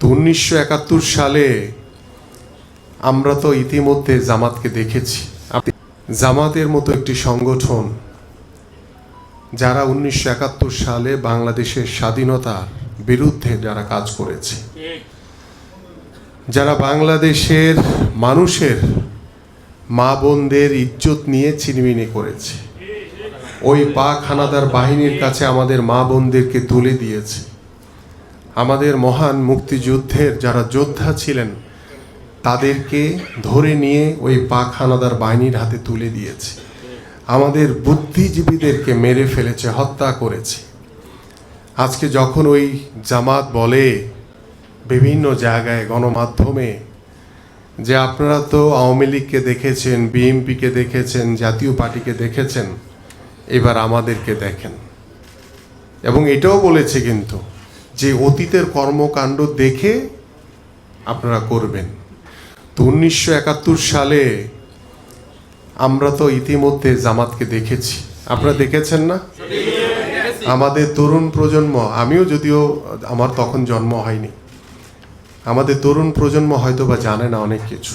তো উনিশশো একাত্তর সালে আমরা তো ইতিমধ্যে জামাতকে দেখেছি। জামাতের মতো একটি সংগঠন যারা উনিশশো একাত্তর সালে বাংলাদেশের স্বাধীনতার বিরুদ্ধে যারা কাজ করেছে। যারা বাংলাদেশের মানুষের মা বোনদের ইজ্জত নিয়ে ছিনিমিনি করেছে। ওই পাক হানাদার বাহিনীর কাছে আমাদের মা বোনদেরকে তুলে দিয়েছে। আমাদের মহান মুক্তিযুদ্ধের যারা যোদ্ধা ছিলেন, তাদেরকে ধরে নিয়ে ওই পাক হানাদার বাহিনীর হাতে তুলে দিয়েছে। আমাদের বুদ্ধিজীবীদেরকে মেরে ফেলেছে, হত্যা করেছে। আজকে যখন ওই জামাত বলে বিভিন্ন জায়গায় গণমাধ্যমে যে আপনারা তো আওয়ামী লীগকে দেখেছেন, বিএনপিকে দেখেছেন, জাতীয় পার্টিকে দেখেছেন, এবার আমাদেরকে দেখেন। এবং এটাও বলেছে কিন্তু যে অতীতের কর্মকাণ্ড দেখে আপনারা করবেন। তো উনিশশো একাত্তর সালে আমরা তো ইতিমধ্যে জামাতকে দেখেছি। আপনারা দেখেছেন না? আমাদের তরুণ প্রজন্ম, আমিও যদিও আমার তখন জন্ম হয়নি। আমাদের তরুণ প্রজন্ম হয়তো বা জানে না অনেক কিছু।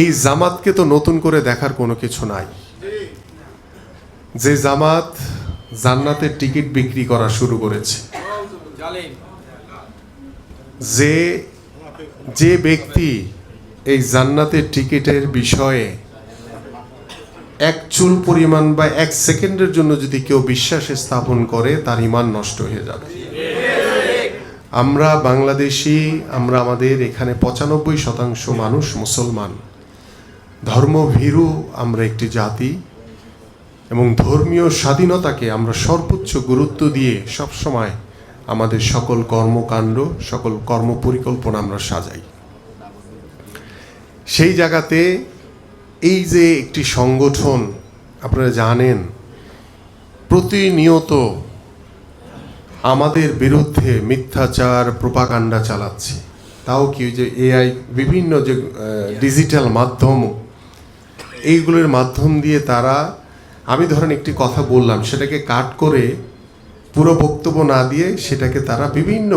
এই জামাতকে তো নতুন করে দেখার কোনো কিছু নাই। যে জামাত জান্নাতের টিকিট বিক্রি করা শুরু করেছে। যে যে ব্যক্তি এই জান্নাতের টিকিটের বিষয়ে এক চুল পরিমাণ বা এক সেকেন্ডের জন্য যদি কেউ বিশ্বাস স্থাপন করে, তার ইমান নষ্ট হয়ে যাবে। আমরা বাংলাদেশি, আমরা আমাদের এখানে পঁচানব্বই শতাংশ মানুষ মুসলমান। ধর্মভীরু আমরা একটি জাতি। এবং ধর্মীয় স্বাধীনতাকে আমরা সর্বোচ্চ গুরুত্ব দিয়ে সবসময় আমাদের সকল কর্মকাণ্ড, সকল কর্ম পরিকল্পনা আমরা সাজাই। সেই জায়গাতে এই যে একটি সংগঠন, আপনারা জানেন, প্রতিনিয়ত আমাদের বিরুদ্ধে মিথ্যাচার প্রপাকাণ্ডা চালাচ্ছে। তাও কি যে এআই, বিভিন্ন যে ডিজিটাল মাধ্যম, এইগুলোর মাধ্যম দিয়ে তারা আমি ধরেন একটি কথা বললাম, সেটাকে কাট করে পুরো বক্তব্য না দিয়ে সেটাকে তারা বিভিন্ন